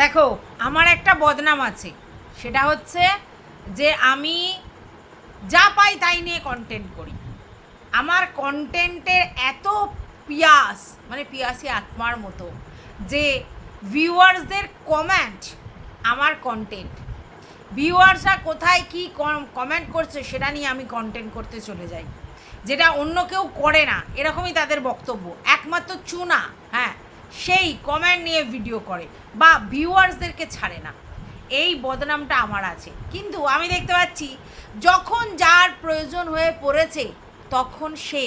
দেখো, আমার একটা বদনাম আছে। সেটা হচ্ছে যে আমি যা পাই তাই নিয়ে কন্টেন্ট করি। আমার কন্টেন্টের এত পিয়াস মানে পিয়াসি আত্মার মতো, যে ভিউয়ার্সদের কমেন্ট আমার কন্টেন্ট ভিউয়ার্সরা কোথায় কি কমেন্ট করছে সেটা নিয়ে আমি কন্টেন্ট করতে চলে যাই। যেটা অন্য কেউ করে না, এরকমই তাদের বক্তব্য। একমাত্র চুনা হ্যাঁ। সেই কমেন্ট নিয়ে ভিডিও করে, বা ভিউয়ার্সদেরকে ছাড়ে না। এই বদনামটা আমার আছে। কিন্তু আমি দেখতে পাচ্ছি, যখন যার প্রয়োজন হয়ে পড়েছে, তখন সে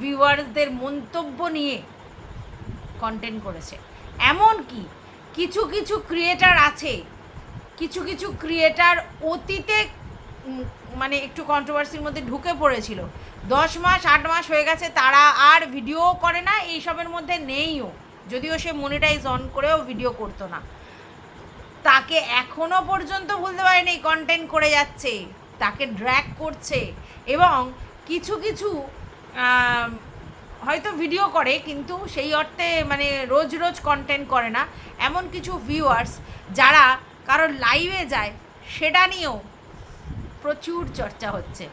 ভিউয়ার্সদের মন্তব্য নিয়ে কন্টেন্ট করেছে। এমন কি কিছু কিছু ক্রিয়েটার আছে, কিছু কিছু ক্রিয়েটার অতীতে মানে একটু কন্ট্রোভার্সির মধ্যে ঢুকে পড়েছিল। দশ মাস, আট মাস হয়ে গেছে, তারা আর ভিডিও করে না, এইসবের মধ্যে নেইও। যদিও সে মনিটাইজ অন করেও ভিডিও করতো না। তাকে এখনও পর্যন্ত বলতে পারেনি কন্টেন্ট করে যাচ্ছে, তাকে ড্র্যাক করছে এবং কিছু কিছু হয়তো ভিডিও করে কিন্তু সেই অর্থে মানে রোজ রোজ কন্টেন্ট করে না। এমন কিছু ভিউয়ার্স যারা কারোর লাইভে যায়, সেটা নিয়েও প্রচুর চর্চা হচ্ছে।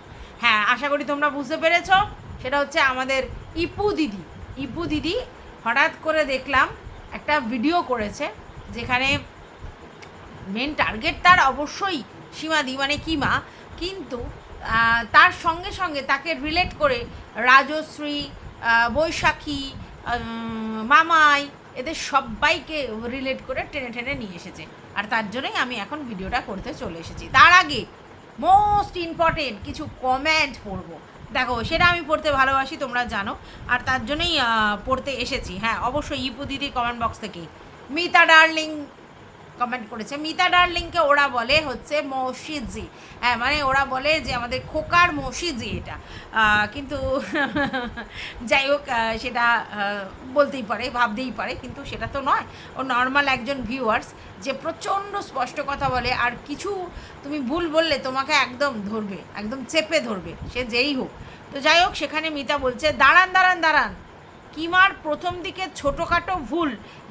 হ্যাঁ আশা করি তোমরা বুঝতে পেরেছ। সেটা হচ্ছে আমাদের ইপু দিদি। ইপু দিদি হঠাৎ করে দেখলাম একটা ভিডিও করেছে, যেখানে মেন টার্গেট তার অবশ্যই সীমাদি মানে কিমা কিন্তু তার সঙ্গে সঙ্গে তাকে রিলেট করে রাজশ্রী বৈশাখী মামাই, এদের সবাইকে রিলেট করে টেনে টেনে নিয়ে এসেছে। আর তার জন্যই আমি এখন ভিডিওটা করতে চলে এসেছি। তার আগে মোস্ট ইম্পর্টেন্ট কিছু কমেন্ট পড়ব। দেখো, সেটা আমি পড়তে ভালোবাসি, তোমরা জানো। আর তার জন্যই পড়তে এসেছি। হ্যাঁ অবশ্যই ইপু দিদি কমেন্ট বক্স থেকে। মিতা ডার্লিং কমেন্ট করেছে। মিতা ডার্লিংকে ওরা বলে হচ্ছে মসজিদজি। হ্যাঁ মানে ওরা বলে যে আমাদের খোকার মসজিদজি এটা। কিন্তু যাই হোক সেটা বলতেই পারে, ভাবতেই পারে, কিন্তু সেটা তো নয়। ও নর্মাল একজন ভিউয়ার্স যে প্রচণ্ড স্পষ্ট কথা বলে, আর কিছু তুমি ভুল বললে তোমাকে একদম ধরবে, একদম চেপে ধরবে, সে যেই হোক। তো যাই হোক, সেখানে মিতা বলছে, দাঁড়ান দাঁড়ান দাঁড়ান। কিমার প্রথম দিকে ছোটোখাটো ভুল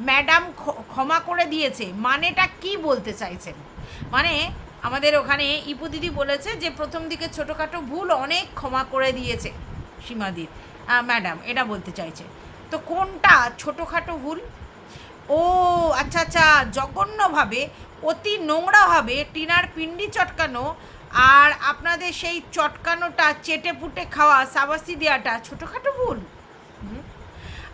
ম্যাডাম ক্ষমা করে দিয়েছে, মানেটা কি বলতে চাইছেন? মানে আমাদের ওখানে ইপু দিদি বলেছে যে, প্রথম দিকে ছোটোখাটো ভুল অনেক ক্ষমা করে দিয়েছে সীমাদির ম্যাডাম, এটা বলতে চাইছে। তো কোনটা ছোটোখাটো ভুল? ও আচ্ছা আচ্ছা জঘন্যভাবে, অতি নোংরাভাবে টিনার পিন্ডি চটকানো আর আপনাদের সেই চটকানোটা চেটে পুটে খাওয়া সাবাসি দেওয়াটা ছোটোখাটো ভুল।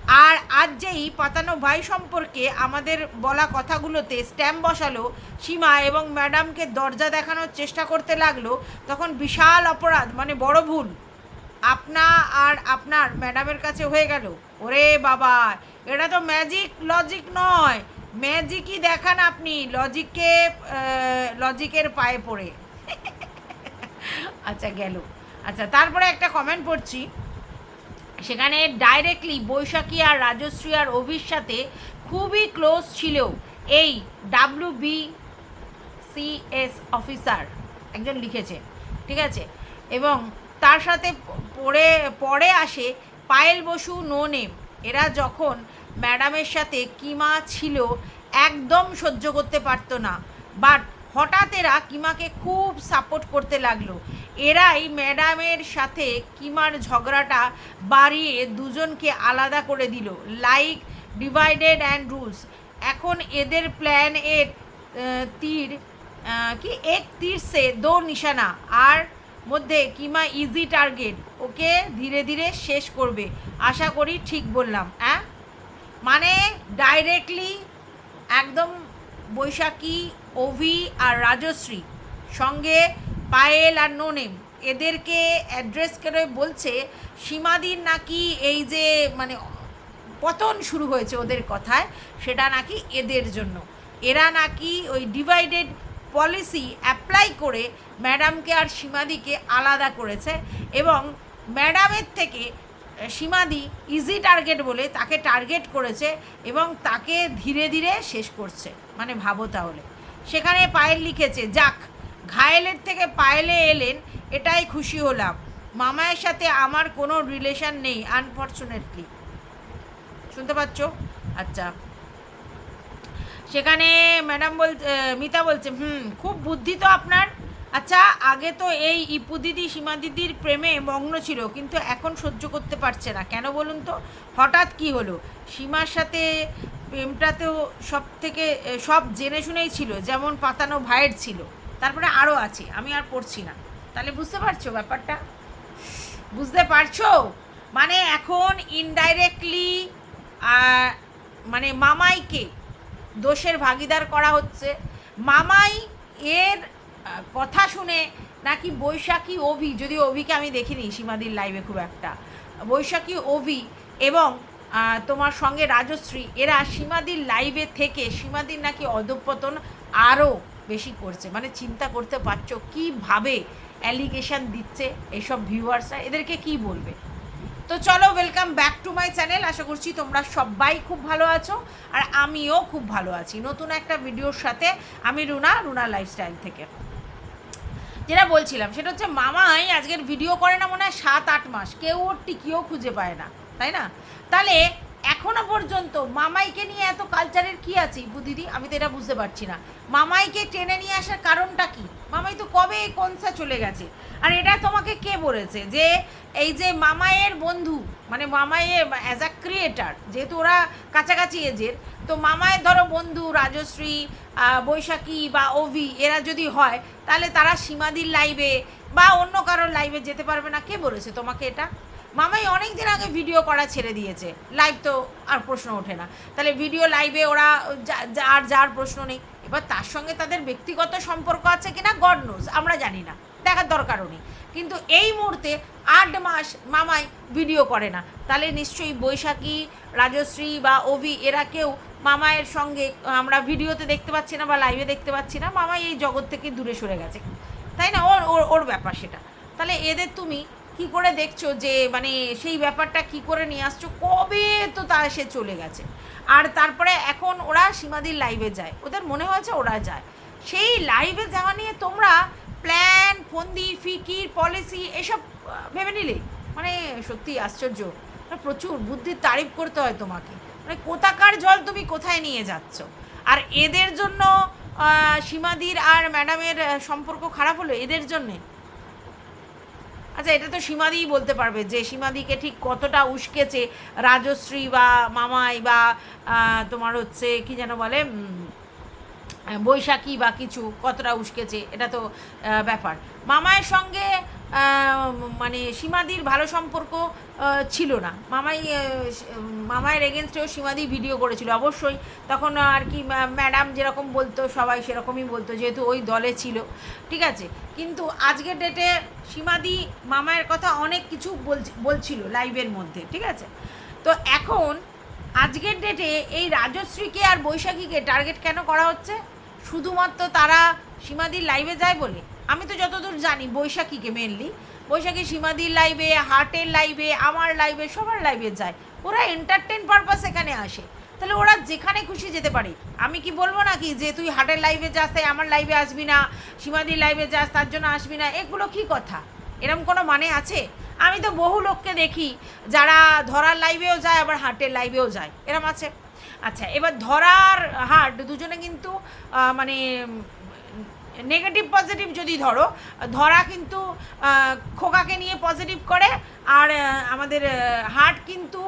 আর আজ যেই পাতানো ভাই সম্পর্কে আমাদের বলা কথাগুলোতে স্ট্যাম্প বসালো, সীমা এবং ম্যাডামকে দরজা দেখানোর চেষ্টা করতে লাগল, তখন বিশাল অপরাধ মানে বড় ভুল। আপনা আর আপনার ম্যাডামের কাছে হয়ে গেল। ওরে বাবা, এটা তো ম্যাজিক লজিক নয়। ম্যাজিকই দেখান আপনি লজিককে লজিকের পায়ে পড়ে। আচ্ছা গেল। আচ্ছা তারপরে একটা কমেন্ট পড়ছি। সেখানে ডাইরেক্টলি বৈশাখী আর রাজশ্রী আর অভির সাথে খুবই ক্লোজ ছিল এই ডাব্লিউ বি সিএস অফিসার একজন লিখেছে, ঠিক আছে? এবং তার সাথে প- পড়ে পরে আসে পায়েল বসু নো নেম এরা যখন ম্যাডামের সাথে কিমা ছিল একদম সহ্য করতে পারতো না। বাট হঠাৎ এরা কিমাকে খুব সাপোর্ট করতে লাগল। এরাই ম্যাডামের সাথে কিমার ঝগড়াটা বাড়িয়ে দুজনকে আলাদা করে দিল লাইক ডিভাইডেড অ্যান্ড রুলস এখন এদের প্ল্যান এর তীর কি? এক তীর সে দো নিশানা, আর মধ্যে কিমা ইজি টার্গেট ওকে ধীরে ধীরে শেষ করবে। আশা করি ঠিক বললাম হ্যাঁ মানে ডাইরেক্টলি একদম বৈশাখী অভি আর রাজশ্রী সঙ্গে পায়েল আর নোনেম। এদেরকে অ্যাড্রেস করে বলছে, সীমাদির নাকি এই যে মানে পতন শুরু হয়েছে ওদের কথায়, সেটা নাকি এদের জন্য। এরা নাকি ওই ডিভাইডেড পলিসি অ্যাপ্লাই করে ম্যাডামকে আর সীমাদিকে আলাদা করেছে এবং ম্যাডামের থেকে সীমাদি ইজি টার্গেট বলে তাকে টার্গেট করেছে এবং তাকে ধীরে ধীরে শেষ করছে। মানে ভাবো তাহলে। সেখানে পায়েল লিখেছে, যাক, ঘায়েলের থেকে পায়েলে এলেন, এটাই খুশি হলাম। মামায়ের সাথে আমার কোনো রিলেশন নেই আনফর্চুনেটলি শুনতে পাচ্ছ? আচ্ছা। সেখানে ম্যাডাম বল মিতা বলছে, হুম, খুব বুদ্ধি তো আপনার। আচ্ছা আগে তো এই ইপু দিদি, সীমা দিদির প্রেমে মগ্ন ছিল, কিন্তু এখন সহ্য করতে পারছে না। কেন বলুন তো? হঠাৎ কি হলো? সীমার সাথে প্রেমটাতেও সব থেকে সব জেনে শুনেই ছিল, যেমন পাতানো ভাইয়ের ছিল। তারপরে আরও আছে, আমি আর পড়ছি না। তাহলে বুঝতে পারছ ব্যাপারটা? বুঝতে পারছ? মানে এখন ইনডাইরেক্টলি মানে মামাইকে দোষের ভাগিদার করা হচ্ছে। মামাই এর কথা শুনে নাকি বৈশাখী অভি যদি অভিকে আমি দেখিনি সীমাদির লাইভে খুব একটা, বৈশাখী অভি এবং তোমার সঙ্গে রাজশ্রী, এরা সীমাদির লাইভে থেকে, সীমাদির নাকি অধঃপতন আরও বেশি করছে। মানে চিন্তা করতে পারছ কীভাবে অ্যালিগেশন দিচ্ছে এইসব ভিউয়ার্সরা এদেরকে কি বলবে? তো চলো welcome back to my channel আশা করছি তোমরা সবাই খুব ভালো আছো, আর আমিও খুব ভালো আছি। নতুন একটা ভিডিওর সাথে আমি রুনা রুনা লাইফস্টাইল থেকে। যেটা বলছিলাম, সেটা হচ্ছে, মামাই আজকের ভিডিও করে না মনে হয় সাত আট মাস। কেউ ওর টিকিও খুঁজে পায় না। তাই না? তাহলে এখনও পর্যন্ত মামাইকে নিয়ে এত কালচারের কি আছে? ইপু দিদি, আমি তো এটা বুঝতে পারছি না। মামাইকে টেনে নিয়ে আসার কারণটা কি? মামাই তো কবে এই কনসা চলে গেছে? আর এটা তোমাকে কে বলেছে? যে এই যে মামায়ের বন্ধু মানে মামায়ের অ্যাজ আ ক্রিয়েটার যেহেতু ওরা কাছাকাছি এজের, তো মামায়ের ধরো বন্ধু, রাজশ্রী বৈশাখী বা অভি, এরা যদি হয়, তাহলে তারা সীমাদির লাইভে বা অন্য কারোর লাইভে যেতে পারবে না? কে বলেছে তোমাকে এটা? মামাই অনেক দিন আগে ভিডিও করা ছেড়ে দিয়েছে। লাইভ তো আর প্রশ্ন ওঠে না। তাহলে ভিডিও লাইভে ওরা আর যার প্রশ্ন নেই। এবার তার সঙ্গে তাদের ব্যক্তিগত সম্পর্ক আছে কিনা গড নোজ আমরা জানি না। দেখার দরকারও নেই। কিন্তু এই মুহূর্তে আট মাস মামাই ভিডিও করে না। তাহলে নিশ্চয়ই বৈশাখী, রাজশ্রী বা অভি, এরা কেউ মামায়ের সঙ্গে আমরা ভিডিওতে দেখতে পাচ্ছি না বা লাইভে দেখতে পাচ্ছি না। মামাই এই জগৎ থেকে দূরে সরে গেছে। তাই না? ওর ওর ব্যাপার সেটা। তাহলে এদের তুমি কি করে দেখছ যে মানে সেই ব্যাপারটা কি করে নিয়ে আসছো? কবে তো তা সে চলে গেছে। আর তারপরে এখন ওরা সীমাদির লাইভে যায়। ওদের মনে হয়েছে ওরা যায়। সেই লাইভে যাওয়া নিয়ে তোমরা প্ল্যান ফন্দি, ফিকির পলিসি এসব ভেবে নিলে? মানে সত্যি আশ্চর্য। প্রচুর বুদ্ধির তারিফ করতে হয় তোমাকে। মানে কোথাকার জল তুমি কোথায় নিয়ে যাচ্ছ? আর এদের জন্য সীমাদির আর ম্যাডামের সম্পর্ক খারাপ হলো এদের জন্যে? আচ্ছা এটা তো সীমাদিই বলতে পারবে যে সীমাদিকে ঠিক কতটা উস্কেছে রাজশ্রী বা মামাই বা তোমার হচ্ছে কি যেন বলে বৈশাখী বা কিছু কতটা উস্কেছে, এটা তো ব্যাপার। মামায়ের সঙ্গে মানে সীমাদির ভালো সম্পর্ক ছিল না। মামাই মামায়ের এগেনস্টেও সীমাদি ভিডিও করেছিল, অবশ্যই। তখন আর কি ম্যাডাম যেরকম বলতো, সবাই সেরকমই বলতো, যেহেতু ওই দলে ছিল। ঠিক আছে? কিন্তু আজকের ডেটে সীমাদি মামায়ের কথা অনেক কিছু বলছি- বলছিল লাইভের মধ্যে, ঠিক আছে? তো এখন আজকের ডেটে এই রাজশ্রীকে আর বৈশাখীকে টার্গেট কেন করা হচ্ছে? শুধুমাত্র তারা সীমাদির লাইভে যায় বলে? আমি তো যতদূর জানি বৈশাখীকে মেনলি বৈশাখী সীমাদির লাইভে হার্টের লাইভে আমার লাইভে সবার লাইভে যায়। ওরা এন্টারটেন পারপাস এখানে আসে। তাহলে ওরা যেখানে খুশি যেতে পারে। আমি কি বলব নাকি যে তুই হার্টের লাইভে যাস, তাই আমার লাইভে আসবি না সীমাদির লাইভে যাস, তার জন্য আসবি না, এগুলো কি কথা? এরম কোনো মানে আছে? আমি তো বহু লোককে দেখি, যারা ধরার লাইভেও যায়, আবার হার্টের লাইভেও যায়। এরম আছে? আচ্ছা এবার ধরার হার্ট দুজনে কিন্তু মানে নেগেটিভ পজিটিভ যদি ধরো, ধরা কিন্তু খোকাকে নিয়ে পজিটিভ করে, আর আমাদের হার্ট কিন্তু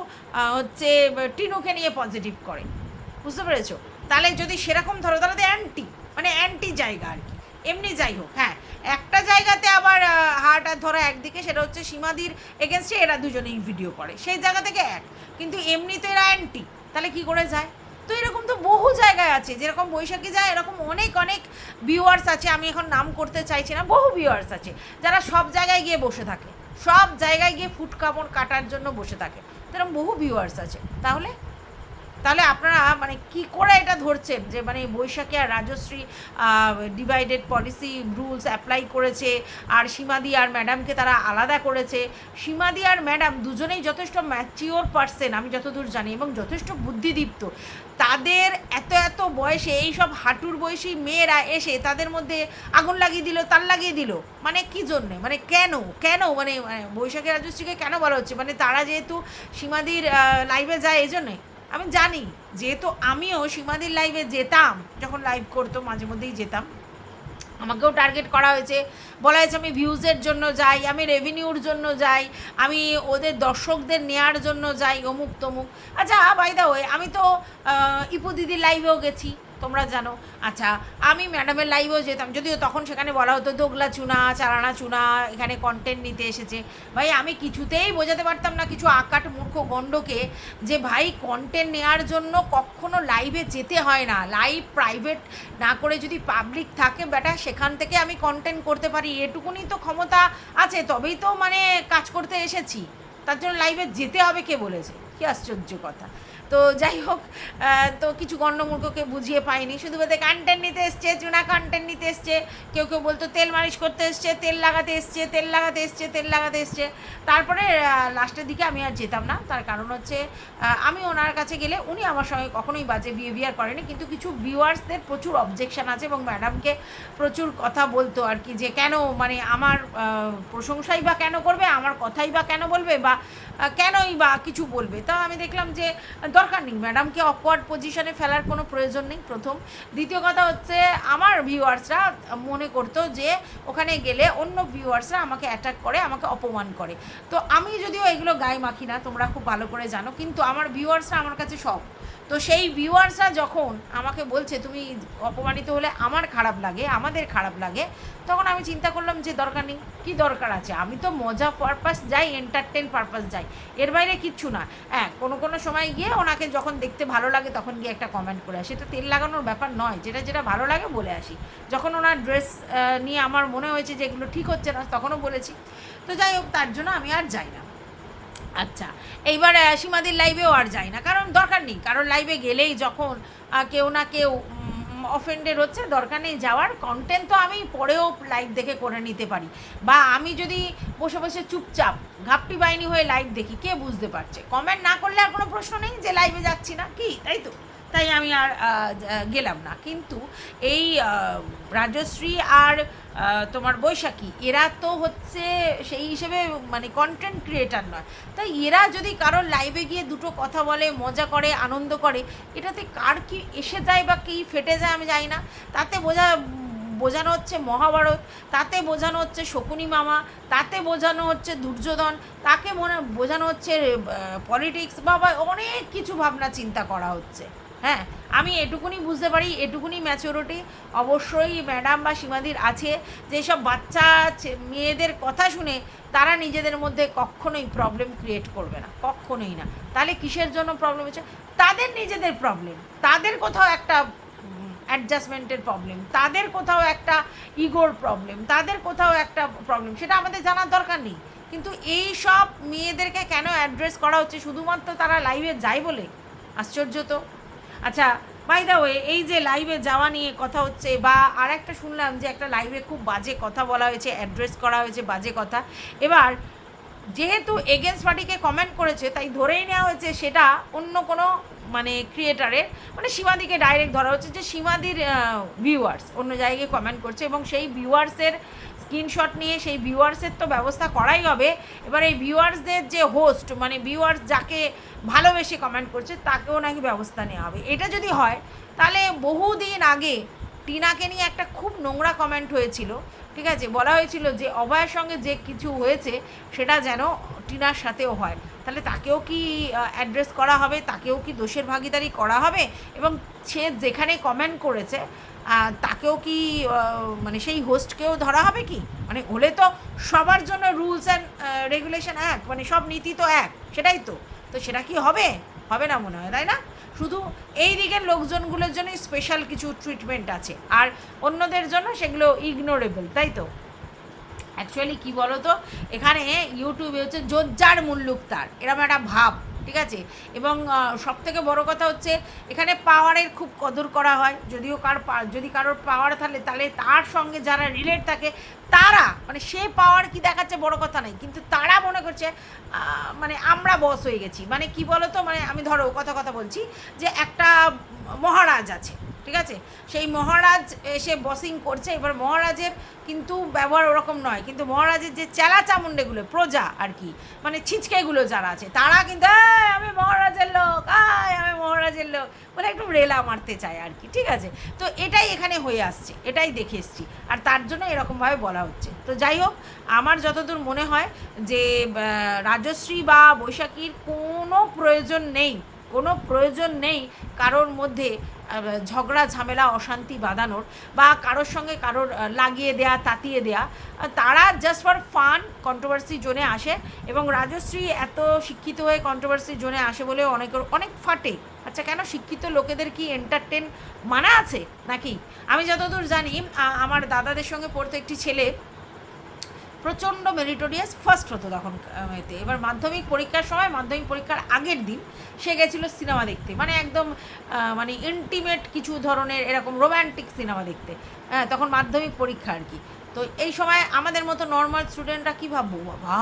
হচ্ছে, টিনুকে নিয়ে পজিটিভ করে। বুঝতে পেরেছ? তাহলে যদি সেরকম ধরো, তাহলে তো অ্যান্টি মানে অ্যান্টি জায়গা আর কি। এমনি যাই হোক হ্যাঁ। একটা জায়গাতে আবার হার্ট আর ধরা একদিকে, সেটা হচ্ছে সীমাদির এগেনস্টে এরা দুজনেই ভিডিও করে। সেই জায়গা থেকে এক। কিন্তু এমনি তো এরা অ্যান্টি তাহলে কি করে যায়? তো এরকম তো বহু জায়গায় আছে। যেরকম বৈশাখী যায়, এরকম অনেক অনেক ভিউয়ার্স আছে। আমি এখন নাম করতে চাইছি না, বহু ভিউয়ার্স আছে। যারা সব জায়গায় গিয়ে বসে থাকে। সব জায়গায় গিয়ে ফুট কামড় কাটার জন্য বসে থাকে। এরকম বহু ভিউয়ার্স আছে। তাহলে তাহলে আপনারা মানে কি করে এটা ধরছেন? যে মানে বৈশাখী আর Rajashree divided policy rules apply করেছে, আর সীমাদি আর ম্যাডামকে তারা আলাদা করেছে। সীমাদি আর ম্যাডাম দুজনেই যথেষ্ট ম্যাচিওর পার্সেন আমি যতদূর জানি, এবং যথেষ্ট বুদ্ধিদীপ্ত। তাদের এত এত বয়সে এই সব হাঁটুর বয়সী মেয়েরা এসে তাদের মধ্যে আগুন লাগিয়ে দিল তার লাগিয়ে দিল। মানে কি জন্যে? মানে কেন? কেন? মানে মানে বৈশাখী রাজশ্রীকে কেন বলা হচ্ছে? মানে তারা যেহেতু সীমাদির লাইভে যায়, এই জন্যে? আমি জানি, যেহেতু আমিও সীমাদির লাইভে যেতাম, যখন লাইভ করতো, মাঝে মধ্যেই যেতাম। আমাকেও টার্গেট করা হয়েছে। বলা হয়েছে আমি ভিউজের জন্য যাই, আমি রেভিনিউর জন্য যাই, আমি ওদের দর্শকদের নেয়ার জন্য যাই অমুক তমুক আচ্ছা বাই দা ওয়ে আমি তো ইপু দিদির লাইভেও গেছি। তোমরা জানো। আচ্ছা আমি ম্যাডামের লাইভেও যেতাম, যদিও তখন সেখানে বলা হতো দোগলা চুনা চারানা চুনা, এখানে কন্টেন্ট নিতে এসেছে। ভাই, আমি কিছুতেই বোঝাতে পারতাম না কিছু আকাট মূর্খ গণ্ডকে যে, ভাই কন্টেন্ট নেওয়ার জন্য কখনো লাইভে যেতে হয় না। লাইভ প্রাইভেট না করে যদি পাবলিক থাকে বেটা সেখান থেকে আমি কন্টেন্ট করতে পারি। এটুকুনি তো ক্ষমতা আছে, তবেই তো মানে কাজ করতে এসেছি। তার জন্য লাইভে যেতে হবে কে বলেছে? কি আশ্চর্য কথা। তো যাই হোক তো কিছু গণ্ডমূর্খকে বুঝিয়ে পাইনি। শুধু বলতে কন্টেন্ট নিতে এসছে, চুনা কন্টেন্ট নিতে এসছে, কেউ কেউ বলতো তেল মালিশ করতে এসছে, তেল লাগাতে এসছে, তেল লাগাতে এসছে, তেল লাগাতে এসছে। তারপরে লাস্টের দিকে আমি আর যেতাম না। তার কারণ হচ্ছে আমি ওনার কাছে গেলে উনি আমার সঙ্গে কখনোই বাজে বিহেভিয়ার করেনি, কিন্তু কিছু ভিউয়ার্সদের প্রচুর অবজেকশন আছে এবং ম্যাডামকে প্রচুর কথা বলতো আর কি, যে কেন মানে আমার প্রশংসাই বা কেন করবে, আমার কথাই বা কেন বলবে বা কেনই বা কিছু বলবে। তা আমি দেখলাম যে দরকার নেই। ম্যাডামকে অকওয়ার্ড পজিশনে ফেলার কোনো প্রয়োজন নেই, প্রথম। দ্বিতীয় কথা হচ্ছে, আমার ভিউয়ার্সরা মনে করতো যে, ওখানে গেলে অন্য ভিউয়ার্সরা আমাকে অ্যাটাক করে, আমাকে অপমান করে। তো আমি যদিও এগুলো গায়ে মাখি না, তোমরা খুব ভালো করে জানো, কিন্তু আমার ভিউয়ার্সরা আমার কাছে সব। তো সেই ভিউয়ার্সরা যখন আমাকে বলছে, তুমি অপমানিত হলে আমার খারাপ লাগে, আমাদের খারাপ লাগে, তখন আমি চিন্তা করলাম যে দরকার নেই, কী দরকার আছে? আমি তো মজা পারপাস যাই এন্টারটেন পারপাস যাই, এর বাইরে কিচ্ছু না। হ্যাঁ কোনো কোনো সময় গিয়ে ওনাকে যখন দেখতে ভালো লাগে তখন গিয়ে একটা কমেন্ট করে আসি। এটা তেল লাগানোর ব্যাপার নয়, যেটা যেটা ভালো লাগে বলে আসি। যখন ওনার ড্রেস নিয়ে আমার মনে হয়েছে যে এগুলো ঠিক হচ্ছে না, তখনও বলেছি। তো যাই হোক, তার জন্য আমি আর যাই না। আচ্ছা এইবার সীমাদির লাইভেও আর যাই না, কারণ দরকার নেই, কারণ লাইভে গেলেই যখন কেউ না কেউ অফেন্ডেড হচ্ছে, দরকার নেই যাওয়ার কন্টেন্ট তো আমি পরেও লাইভ দেখে করে নিতে পারি। বা আমি যদি বসে বসে চুপচাপ, ঘাপটি বাইনি হয়ে লাইভ দেখি, কে বুঝতে পারছে? কমেন্ট না করলে আর কোনো প্রশ্ন নেই যে লাইভে যাচ্ছি না, কি? তাই তো? তাই আমি আর গেলাম না। কিন্তু এই রাজশ্রী আর তোমার বৈশাখী। এরা তো হচ্ছে সেই হিসেবে মানে কন্টেন্ট ক্রিয়েটার নয়। তাই এরা যদি কারোর লাইভে গিয়ে দুটো কথা বলে, মজা করে, আনন্দ করে, এটাতে কার কি এসে যায় বা কি ফেটে যায় আমি জানি না। তাতে বোঝা, বোঝানো হচ্ছে মহাভারত, তাতে বোঝানো হচ্ছে শকুনি মামা, তাতে বোঝানো হচ্ছে দুর্যোধন, তাকে মনে, বোঝানো হচ্ছে পলিটিক্স বা অনেক কিছু ভাবনা চিন্তা করা হচ্ছে। হ্যাঁ আমি এটুকুনি বুঝতে পারি, এটুকুনি ম্যাচুরিটি অবশ্যই ম্যাডাম বা সীমাদির আছে। যেসব বাচ্চা মেয়েদের কথা শুনে তারা নিজেদের মধ্যে কখনোই প্রবলেম ক্রিয়েট করবে না, কখনোই না। তাহলে কিসের জন্য প্রবলেম হচ্ছে? তাদের নিজেদের প্রবলেম তাদের কোথাও একটা অ্যাডজাস্টমেন্টের প্রবলেম তাদের কোথাও একটা ইগোর প্রবলেম তাদের কোথাও একটা প্রবলেম সেটা আমাদের জানার দরকার নেই। কিন্তু এই সব মেয়েদেরকে কেন অ্যাড্রেস করা হচ্ছে? শুধুমাত্র তারা লাইভে যায় বলে? আশ্চর্য তো। আচ্ছা বাই দা ওয়ে এই যে লাইভে যাওয়া নিয়ে কথা হচ্ছে বা আর একটা শুনলাম যে একটা লাইভে খুব বাজে কথা বলা হয়েছে অ্যাড্রেস করা হয়েছে, বাজে কথা। এবার, যেহেতু এগেনস্ট পার্টিকে কমেন্ট করেছে, তাই ধরেই নেওয়া হয়েছে সেটা অন্য কোনো মানে ক্রিয়েটারের মানে সীমাদিকে ডাইরেক্ট ধরা হচ্ছে যে সীমাদির ভিউয়ার্স অন্য জায়গায় কমেন্ট করছে এবং সেই ভিউয়ার্সের স্ক্রিনশট নিয়ে সেই ভিউয়ার্সের তো ব্যবস্থা করাই হবে। এবার এই ভিউয়ার্সদের যে হোস্ট মানে ভিউয়ার্স যাকে ভালোবেসে কমেন্ট করছে, তাকেও নাকি ব্যবস্থা নেওয়া হবে। এটা যদি হয়, তাহলে বহুদিন আগে টিনাকে নিয়ে একটা খুব নোংরা কমেন্ট হয়েছিল। ঠিক আছে? বলা হয়েছিল যে অভয়ের সঙ্গে যে কিছু হয়েছে, সেটা যেন টিনার সাথেও হয়। তাহলে তাকেও কি অ্যাড্রেস করা হবে? তাকেও কি দোষের ভাগিদারি করা হবে? এবং সে যেখানে কমেন্ট করেছে তাকেও কি মানে সেই হোস্টকেও ধরা হবে কি? মানে হলে তো সবার জন্য রুলস অ্যান্ড রেগুলেশন এক মানে সব নীতি তো এক, সেটাই তো। তো সেটা কি হবে? হবে না মনে হয়, তাই না? শুধু এই দিকের লোকজনগুলোর জন্যই স্পেশাল কিছু ট্রিটমেন্ট আছে। আর অন্যদের জন্য সেগুলো ইগনোরেবল তাই তো? অ্যাকচুয়ালি কী বলো তো এখানে ইউটিউবে হচ্ছে যোজ্জার মুল্লুক তার। এরকম একটা ভাব। ঠিক আছে? এবং সবথেকে বড় কথা হচ্ছে, এখানে পাওয়ারের খুব কদর করা হয়। যদিও কার যদি কারোর পাওয়ার থাকে তাহলে তার সঙ্গে যারা রিলেট থাকে তারা মানে সে পাওয়ার কি দেখাচ্ছে বড় কথা নেই কিন্তু তারা মনে করছে মানে আমরা বস হয়ে গেছি। মানে কি বলো তো মানে আমি ধরো কথা কথা বলছি যে একটা মহারাজ আছে ঠিক আছে? সেই মহারাজ এসে বসিং করছে এবার মহারাজের কিন্তু ব্যবহার ওরকম নয় কিন্তু মহারাজের যে চেলা চামুন্ডেগুলো প্রজা আর কি মানে ছিচকেগুলো যারা আছে তারা কিন্তু "এই, আমি মহারাজের লোক আয় আমি মহারাজের লোক। বলে একটু রেলা মারতে চায় আর কি ঠিক আছে? তো এটাই এখানে হয়ে আসছে এটাই দেখে এসছি। আর তার জন্য এরকমভাবে বলা হচ্ছে তো যাই হোক, আমার যতদূর মনে হয় যে রাজশ্রী বা বৈশাখীর কোনো প্রয়োজন নেই, কোনো প্রয়োজন নেই কারোর মধ্যে ঝগড়া, ঝামেলা, অশান্তি বাঁধানোর বা কারোর সঙ্গে কারোর লাগিয়ে দেয়া, তাতিয়ে দেয়া তারা জাস্ট ফর ফান কন্ট্রোভার্সি জোনে আসে এবং রাজশ্রী এত শিক্ষিত হয়ে কন্ট্রোভার্সি জোনে আসে বলে অনেকের, অনেক ফাটে। আচ্ছা কেন শিক্ষিত লোকেদের কি এন্টারটেন মানা আছে নাকি? আমি যতদূর জানি আমার দাদাদের সঙ্গে পড়তো একটি ছেলে প্রচণ্ড মেরিটোরিয়াস ফার্স্ট হতো তখন এতে। এবার মাধ্যমিক পরীক্ষার সময়, মাধ্যমিক পরীক্ষার আগের দিন সে গেছিল সিনেমা দেখতে। মানে একদম মানে ইন্টিমেট কিছু ধরনের এরকম রোম্যান্টিক সিনেমা দেখতে। হ্যাঁ তখন মাধ্যমিক পরীক্ষা আর কি। তো এই সময় আমাদের মতো নর্মাল স্টুডেন্টরা কী ভাববো? বাবা,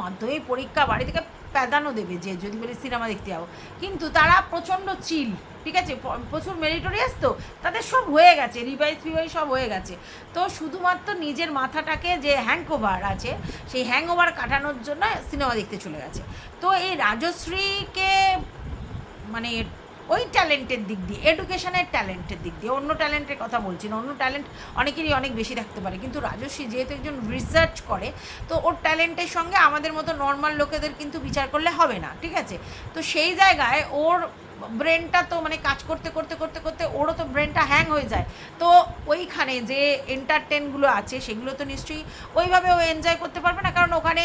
মাধ্যমিক পরীক্ষা বাড়ি থেকে প্যাদানো দেবে যে, যদি বলি সিনেমা দেখতে যাব। কিন্তু তারা প্রচণ্ড চিল ঠিক আছে? প্রচুর মেরিটোরিয়াস তো, তাদের সব হয়ে গেছে রিভাইজ ফিভাইজ সব হয়ে গেছে। তো শুধুমাত্র নিজের মাথাটাকে যে হ্যাংওভার আছে, সেই হ্যাংওভার কাটানোর জন্য সিনেমা দেখতে চলে গেছে। তো এই রাজশ্রীকে মানে ওই ট্যালেন্টের দিক দিয়ে, এডুকেশনের ট্যালেন্টের দিক দিয়ে, অন্য ট্যালেন্টের কথা বলছি না, অন্য ট্যালেন্ট অনেকেরই অনেক বেশি থাকতে পারে, কিন্তু রাজস্বী যেহেতু একজন রিসার্চ করে, তো ওর ট্যালেন্টের সঙ্গে আমাদের মতো নর্মাল লোকেদের কিন্তু বিচার করলে হবে না, ঠিক আছে? তো সেই জায়গায় ওর ব্রেনটা তো মানে কাজ করতে করতে করতে করতে ওরও তো ব্রেনটা হ্যাং হয়ে যায়। তো ওইখানে যে এন্টারটেনগুলো আছে সেগুলো তো নিশ্চয়ই ওইভাবে ও এনজয় করতে পারবে না, কারণ ওখানে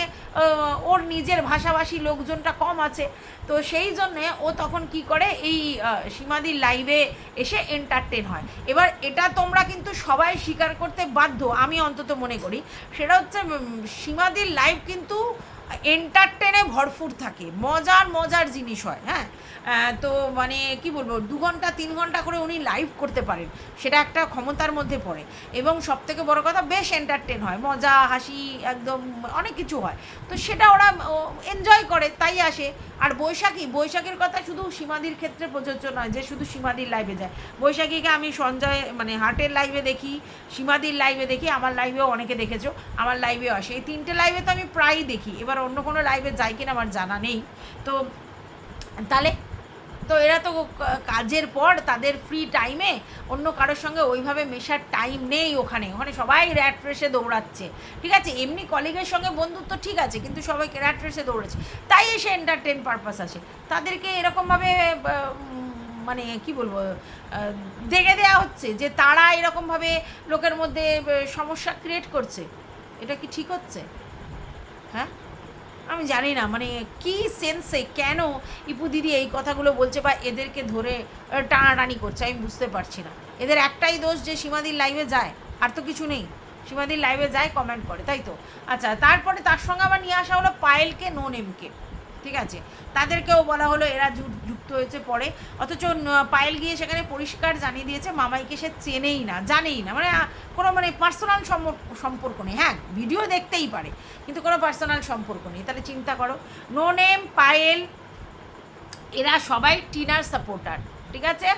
ওর নিজের ভাষাভাষী লোকজনটা কম আছে। তো সেই জন্যে ও তখন কি করে এই সীমাদির লাইভে এসে এন্টারটেন হয়। এবার এটা তোমরা কিন্তু সবাই স্বীকার করতে বাধ্য, আমি অন্তত মনে করি। সেটা হচ্ছে সীমাদির লাইভ কিন্তু এন্টারটেনে ভরপুর থাকে। মজার মজার জিনিস হয় হ্যাঁ? তো মানে কি বলব, দু ঘণ্টা, তিন ঘণ্টা করে উনি লাইভ করতে পারেন, সেটা একটা ক্ষমতার মধ্যে পড়ে। এবং সব থেকে বড়ো কথা, বেশ এন্টারটেন হয়, মজা, হাসি, একদম অনেক কিছু হয়। তো সেটা ওরা এনজয় করে, তাই আসে। আর বৈশাখী, বৈশাখীর কথা শুধু সীমাদির ক্ষেত্রে প্রযোজ্য নয়, যে শুধু সীমাদির লাইভে যায়। বৈশাখীকে আমি সঞ্জয় মানে হাটের লাইভে দেখি, সীমাদির লাইভে দেখি, আমার লাইভেও অনেকে দেখেছ, আমার লাইভেও আসে। এই তিনটে লাইভে তো আমি প্রায়ই দেখি। এবার অন্য কোনো লাইভে যাই কিনা আমার জানা নেই। তো তাহলে তো এরা তো কাজের পর তাদের ফ্রি টাইমে অন্য কারোর সঙ্গে ওইভাবে মেশার টাইম নেই ওখানে। ওখানে সবাই র্যাট রেসে দৌড়াচ্ছে। ঠিক আছে? এমনি কলিগের সঙ্গে বন্ধুত্ব ঠিক আছে, কিন্তু সবাইকে র্যাট রেসে দৌড়াচ্ছে। তাই এসে এন্টারটেন পারপাস আছে তাদেরকে এরকমভাবে মানে কি বলব দেখে দেওয়া হচ্ছে যে তারা এরকমভাবে লোকের মধ্যে সমস্যা ক্রিয়েট করছে। এটা কি ঠিক হচ্ছে? হ্যাঁ? আমি জানি না মানে কি সেন্সে কেন ইপু দিদি এই কথাগুলো বলছে বা এদেরকে ধরে টানাটানি করছে, আমি বুঝতে পারছি না। এদের একটাই দোষ যে সীমাদির লাইভে যায়, আর তো কিছু নেই। সীমাদির লাইভে যায় কমেন্ট করে, তাই তো? আচ্ছা তারপরে তার সঙ্গে আবার নিয়ে আসা হলো পায়েলকে নো নেমকে ঠিক আছে? তাদেরকেও বলা হলো এরা যুক্ত হয়েছে পরে। অথচ পায়েল গিয়ে সেখানে পরিষ্কার জানিয়ে দিয়েছে, মামাইকে সে চেনেই না, জানেই না। মানে কোনো মানে পার্সোনাল সম্পর্ক নেই। হ্যাঁ ভিডিও দেখতেই পারে, কিন্তু কোনো পার্সোনাল সম্পর্ক নেই। তাহলে চিন্তা করো। নো নেম পায়েল, এরা সবাই টিনার সাপোর্টার ঠিক আছে?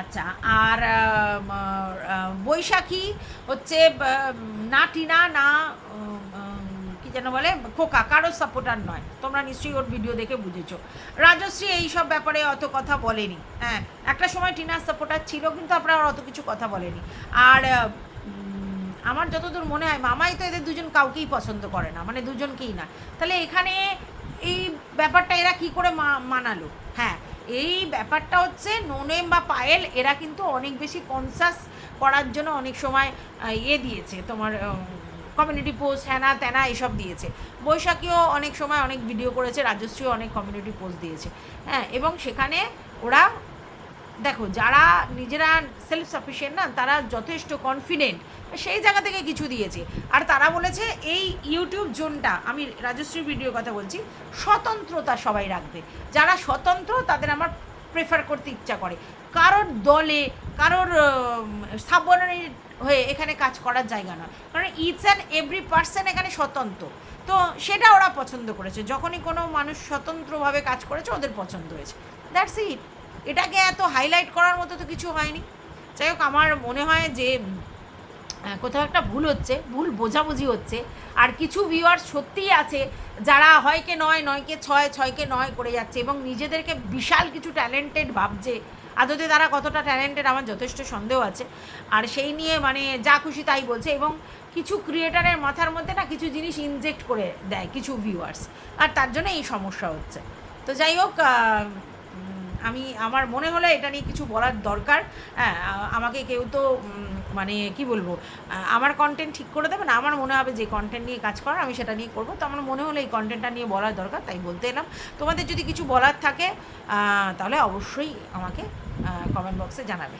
আচ্ছা আর বৈশাখী হচ্ছে না টিনা, না যেন বলে খোকা, কারোর সাপোর্টার নয়। তোমরা নিশ্চয়ই ওর ভিডিও দেখে বুঝেছ। রাজশ্রী এই সব ব্যাপারে অত কথা বলেনি। হ্যাঁ একটা সময় টিনার সাপোর্টার ছিল, কিন্তু আপনারা অত কিছু কথা বলেনি। আর আমার যতদূর মনে হয়, মামাই তো এদের দুজন কাউকেই পছন্দ করে না মানে দুজনকেই না। তাহলে এখানে এই ব্যাপারটা এরা কি করে মানালো? হ্যাঁ এই ব্যাপারটা হচ্ছে নোনেম বা পায়েল, এরা কিন্তু অনেক বেশি কনসাস করার জন্য অনেক সময় ইয়ে দিয়েছে তোমার কমিউনিটি পোস্ট হ্যানা ত্যানা এসব দিয়েছে। বৈশাখীও অনেক সময় অনেক ভিডিও করেছে, রাজশ্রীও অনেক কমিউনিটি পোস্ট দিয়েছে। হ্যাঁ এবং সেখানে ওরা, দেখো, যারা নিজেরা সেলফ সাফিসিয়েন্ট না, তারা যথেষ্ট কনফিডেন্ট সেই জায়গা থেকে কিছু দিয়েছে। আর তারা বলেছে, এই ইউটিউব জোনটা, আমি রাজশ্রীর ভিডিওর কথা বলছি, স্বতন্ত্রতা সবাই রাখবে। যারা স্বতন্ত্র, তাদের আমার প্রেফার করতে ইচ্ছা করে। কারোর দলে, কারোর সাবঅর্ডিনেট হয়ে এখানে কাজ করার জায়গা নয়। কারণ ইটস অ্যান্ড এভরি পার্সন এখানে স্বতন্ত্র। তো সেটা ওরা পছন্দ করেছে। যখনই কোনো মানুষ স্বতন্ত্রভাবে কাজ করেছে, ওদের পছন্দ হয়েছে। দ্যাটস ইট এটাকে এত হাইলাইট করার মতো তো কিছু হয়নি। যাই হোক, আমার মনে হয় যে কোথাও একটা ভুল হচ্ছে, ভুল বোঝাবুঝি হচ্ছে। আর কিছু ভিউয়ার্স সত্যিই আছে, যারা হয়কে নয় নয়কে ছয় ছয়কে নয় করে যাচ্ছে এবং নিজেদেরকে বিশাল কিছু ট্যালেন্টেড ভাবছে। আদতে তারা কতটা ট্যালেন্টেড আমার যথেষ্ট সন্দেহ আছে। আর সেই নিয়ে মানে যা খুশি তাই বলছে এবং কিছু ক্রিয়েটারের মাথার মধ্যে না কিছু জিনিস ইনজেক্ট করে দেয়, কিছু ভিউয়ার্স আর তার জন্য এই সমস্যা হচ্ছে। তো যাই হোক আমি, আমার মনে হলো এটা নিয়ে কিছু বলার দরকার। হ্যাঁ আমাকে কেউ তো মানে কি বলব আমার কন্টেন্ট ঠিক করে দেবে না, আমার মনে হবে যে কন্টেন্ট নিয়ে কাজ করার, আমি সেটা নিয়ে করব। তো আমার মনে হলো এই কন্টেন্টটা নিয়ে বলার দরকার, তাই বলতে এলাম। তোমাদের যদি কিছু বলার থাকে তাহলে অবশ্যই আমাকে কমেন্ট বক্সে জানাবে।